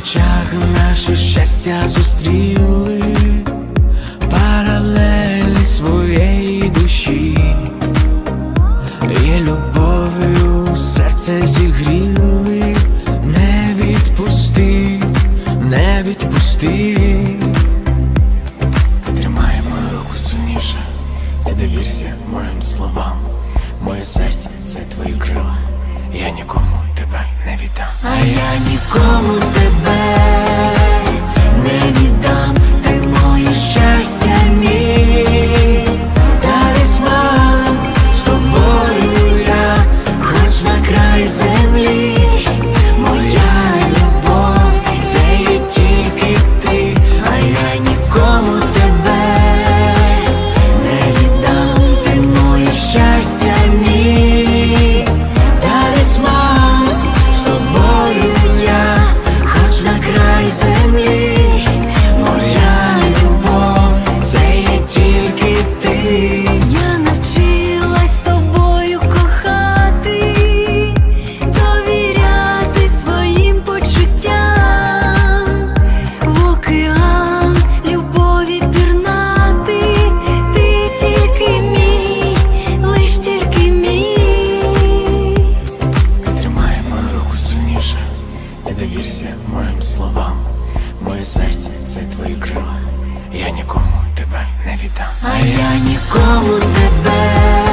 очах наше щастя зустріли паралелі своєї душі, і любов'ю серце зігріли, не відпусти, не відпусти. Ти тримай мою руку сильніше, ти довірся моїм словам. Моє серце це твої крила, я нікому тебе не віддам. А я нікому Це твої крила. Я нікому тебе не віддам. А я нікому тебе.